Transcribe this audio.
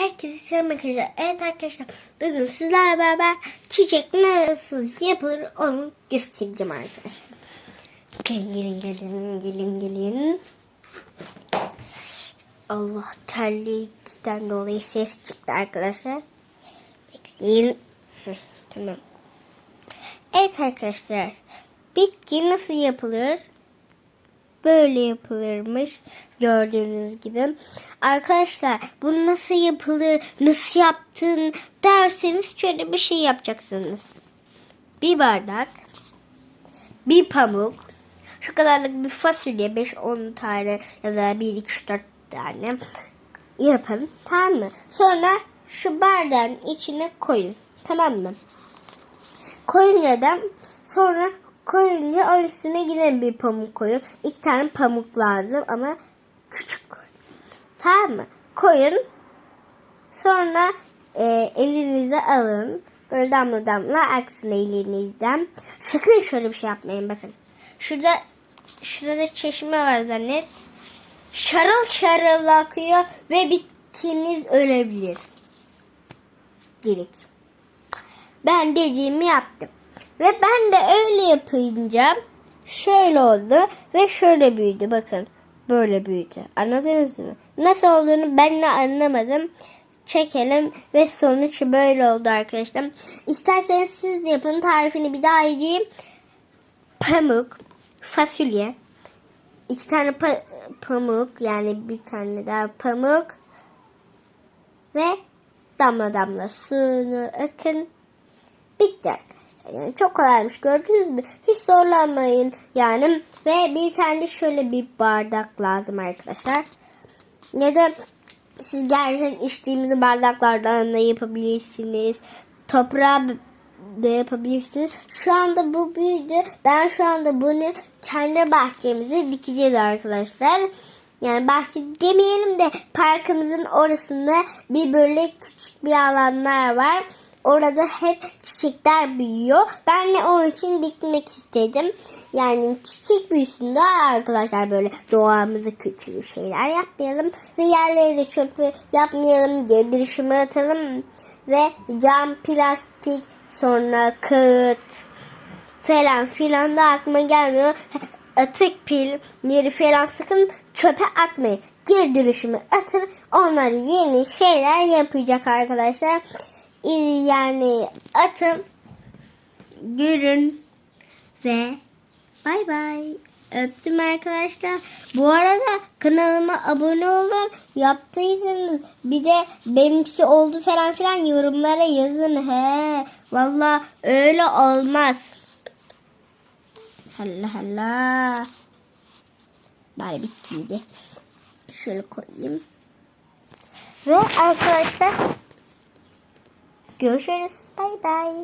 Herkese selam arkadaşlar. Evet arkadaşlar bugün sizlerle beraber çiçek nasıl yapılır onu göstereceğim arkadaşlar. Gelin gelin gelin gelin gelin. Allah terlikten dolayı ses çıktı arkadaşlar. Bekleyin. Tamam. Evet arkadaşlar. Bitki nasıl yapılır? Böyle yapılırmış gördüğünüz gibi. Arkadaşlar bu nasıl yapılır, nasıl yaptın derseniz şöyle bir şey yapacaksınız. Bir bardak, bir pamuk, şu kadarlık bir fasulye 5-10 tane ya da 1-2-3-4 tane yapın tamam mı? Sonra şu bardağın içine koyun tamam mı? Koyunca da sonra koyunca onun üstüne yine bir pamuk koyun. İki tane pamuk lazım ama küçük koyun. Tamam mı? Koyun. Sonra e, elinize alın. Böyle damla damla aksın elinizden. Sakın şöyle bir şey yapmayın bakın. Şurada şurada da çeşme var zannet. Şarıl şarıl akıyor ve bitkiniz ölebilir. Direkt. Ben dediğimi yaptım. Ve ben de öyle yapınca şöyle oldu ve şöyle büyüdü. Bakın böyle büyüdü. Anladınız mı? Nasıl olduğunu ben de anlamadım. Çekelim ve sonuç böyle oldu arkadaşlar. İsterseniz siz de yapın. Tarifini bir daha edeyim. Pamuk, fasulye, iki tane pa- pamuk yani bir tane daha pamuk ve damla damla suyunu akın. Bitti arkadaşlar. Yani çok kolaymış gördünüz mü? Hiç zorlanmayın yani. Ve bir tane de şöyle bir bardak lazım arkadaşlar. Ya da siz gerçekten içtiğimiz bardaklardan da yapabilirsiniz. Toprağa da yapabilirsiniz. Şu anda bu büyüdü. Ben şu anda bunu kendi bahçemize dikeceğiz arkadaşlar. Yani bahçe demeyelim de parkımızın orasında bir böyle küçük bir alanlar var. Orada hep çiçekler büyüyor. Ben de onun için dikmek istedim. Yani çiçek büyüsün de arkadaşlar böyle doğamıza kötü şeyler yapmayalım. Ve yerlere de çöpü yapmayalım. Geri dönüşüme atalım. Ve cam, plastik, sonra kağıt falan filan da aklıma gelmiyor. Atık pil, yeri falan sakın çöpe atmayın. Geri dönüşümü atın. Onlar yeni şeyler yapacak arkadaşlar yani atın görün ve bay bay. Öptüm arkadaşlar. Bu arada kanalıma abone olun. Yaptıysanız bir de benimkisi oldu falan filan yorumlara yazın. He. Valla öyle olmaz. Halla halla. Bari bittiydi. Şöyle koyayım. Ve arkadaşlar Görüşürüz. Bay bay.